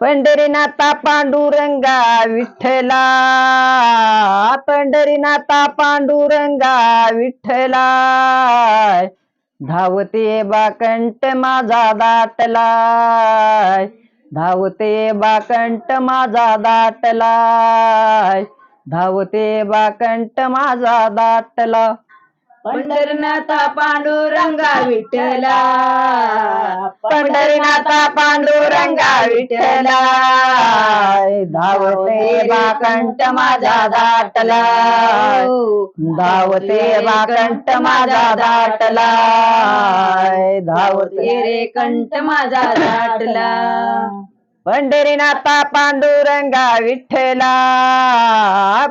पंढरीनाथा पांडुरंगा विठ्ठला. पंढरीनाथा पांडुरंगा विठ्ठला. धावते बाकंट माझा दाटलाय धावते बाकंट माझा दाटलाय धावते बाकंट माझा दाटला पंढरनाथा पांडुरंगा विठ्ठला. पंढरीनाथा पांडुरंगा विठ्ठला. धावते बाकंट माझा दाटला. धावते बाकंट माझा दाटला. धावते रे कंठ माझा दाटला. पंढरीनाथा पांडुरंगा विठ्ठला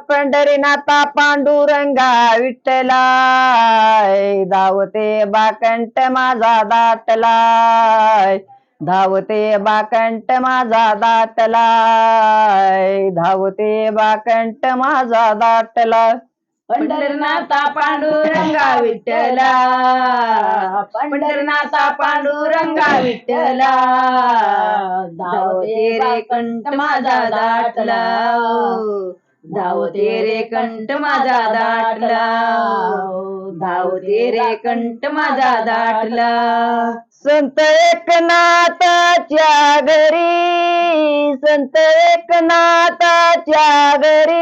पंढरीनाथा पांडुरंगा विठ्ठला. धावते बाकंट माझा दाटलाय धावते बाकंट माझा दाटलाय धावते बाकंट माझा दाटला. पंढरनाथा पांडुरंगा विठ्ठला. पंढरनाथा पांडुरंगा विठ्ठला. धावते रे कंठ माझा दाटला. धावते रे कंठ माझा दाटला. धावते रे कंठ माझा दाटला. संत एकनाथाच्या घरी संत एकनाथाच्या घरी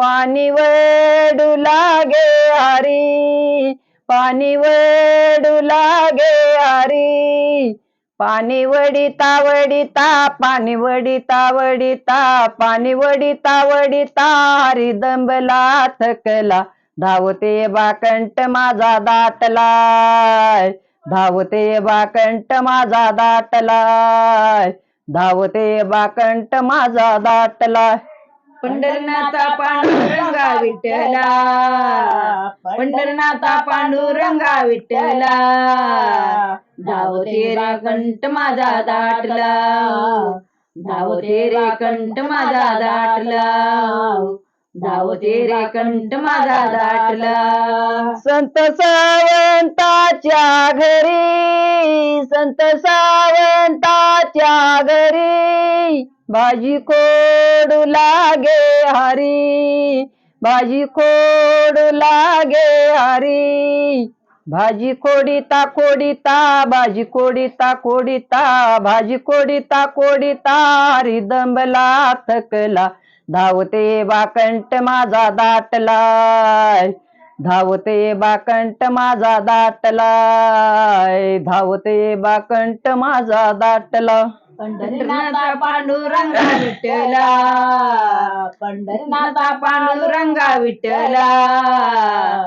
पाणी वडू लागे हरी पाणी वडू लागे हरी पाणी वडिता वडिता पाणी वडिता वडिता पाणी वडिता वडिता हरी दंबला थकला. धावते बाकंट माझा दाटलाय धावते बाकंट माझा दाटलाय धावते बाकंट माझा दाटलाय पंढरनाथा पांडुरंगा विठ्ठला. पंढरनाथा पांडुरंगा विठ्ठला. धावते रे कंठ माझा दाटला. धावते रे कंठ माझा दाटला. धावते रे कंठ माझा दाटला. संत सावंताच्या घरी संत सावंताच्या घरी भाजी कोडू लागे हरी भाजी कोडू लागे हरी. भाजी कोडिता कोडिता भाजी कोडिता कोडिता भाजी कोडिता कोडिता हरी दंबला थकला. धावते बाकंट माझा दाटलाय धावते बाकंट माझा दाटलाय धावते बाकंट माझा दाटला. पंढरनाथा पांडुरंगा विठ्ठला. पंढरनाथा पांडुरंगा विठ्ठला.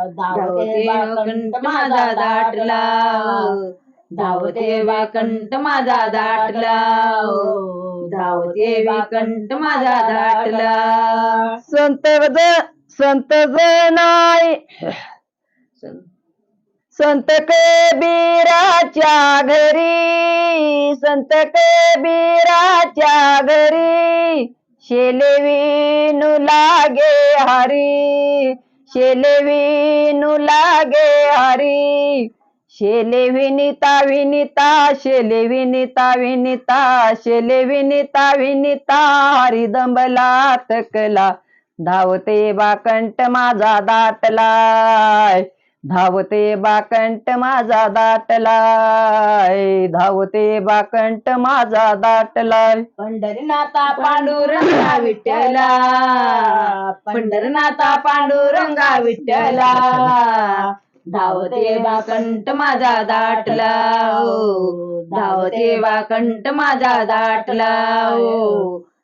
धावते कंठ माझा दाटला. धावते कंठ माझा दाटला. धावते कंठ माझा दाटला. संत ज- संत जनाय संत कबीराच्या घरी संत कबीराच्या घरी शेले विणू लागे हरी शेले विणू लागे हरी शेले विनिता विनिता शेले विनिता विनिता शेले विनिता विनिता हरी दंबला थकला धावते बाकंट माझा दाटलाय धावते बाकंट माझा दाटलाय धावते बाकंट माझा दाटलाय. पंढरीनाथा पांडुरंगा विठ्ठला पंढरनाथा पांडुरंगा विठ्ठला. धावते कंठ माझा दाटला धावते कंठ माझा दाटला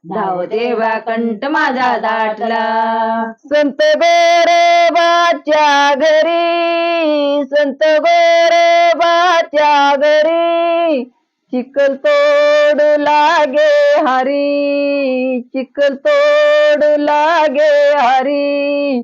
धाव देवा कंठ माझा दाटला. संत गोरोबाच्या घरी संत गोरोबाच्या घरी चिखल तोडू लागे हरी चिखल तोडू लागे हरी.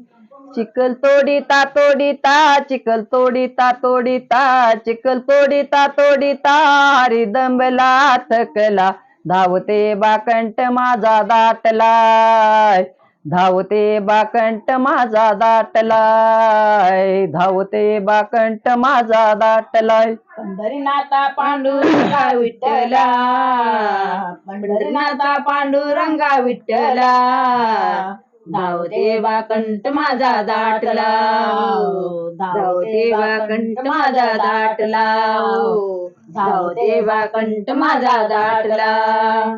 चिखल तोडिता तोडिता चिखल तोडिता तोडिता चिखल तोडिता तोडिता हरी दंबला थकला. धावते बाकंट माझा दाटलाय. धावते बाकंट माझा दाटलाय. धावते बाकंट माझा दाटलाय. पंढरीनाथा पांडुरंगा विठ्ठला. पंढरीनाथा पांडुरंगा विठ्ठला. धावते बाकंट माझा दाटला धावते बाकंट माझा दाटला धावते कंठ माझा दाटला.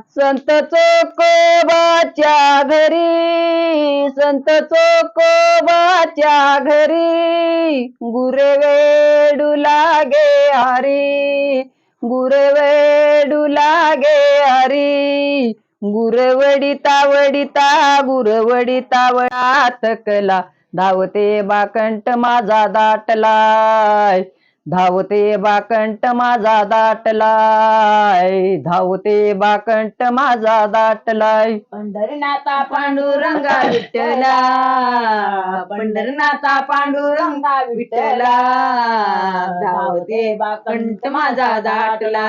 संत चोकोबाच्या घरी संत चोकोबाच्या घरी गुरवेडू लागे हरी गुरवेडू लागे हरी गुरवडिता वडिता गुरवडिता वडात कला धावते बाकंठ माझा दाटलाय. धावते बाकंट माझा दाटलाय. धावते बाकंट माझा दाटलाय. पंढरनाथा पांडुरंगा विठ्ठला. पंढरनाथा पांडुरंगा विठ्ठला. धावते बाकंट माझा दाटला.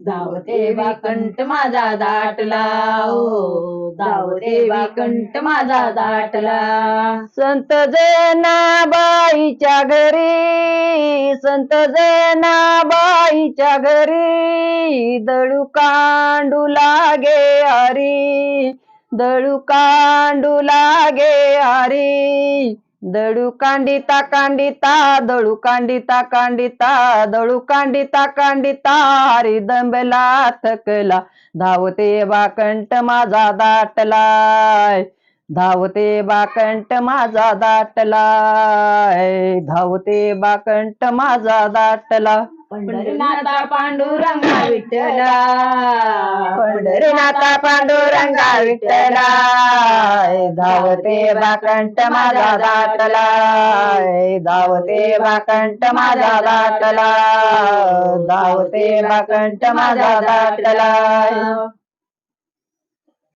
धावते कंठ माझा दाटला. हो, धावते बाकंठ माझा दाटला. संत जनाबाईच्या घरी संत जनाबाईच्या घरी दळू कांडू लागे हरी दळू कांडू लागे हरी दळू कांडिता कांडिता दळू कांडिता कांडिता दळू कांडिता कांडिता हरी दंबला थकला. धावते बाकंट माझा दाटलाय. धावते बाकंट माझा दाटलाय. धावते बाकंट माझा दाटला. पंढरीनाथा पांडुरंगा विठ्ठला. पंढरीनाथा पांडुरंगा विठ्ठला. धावते बाकंठ माझा दाटलाय धावते बाकंठ माझा दाटला. धावते बाकंठ माझा दाटलाय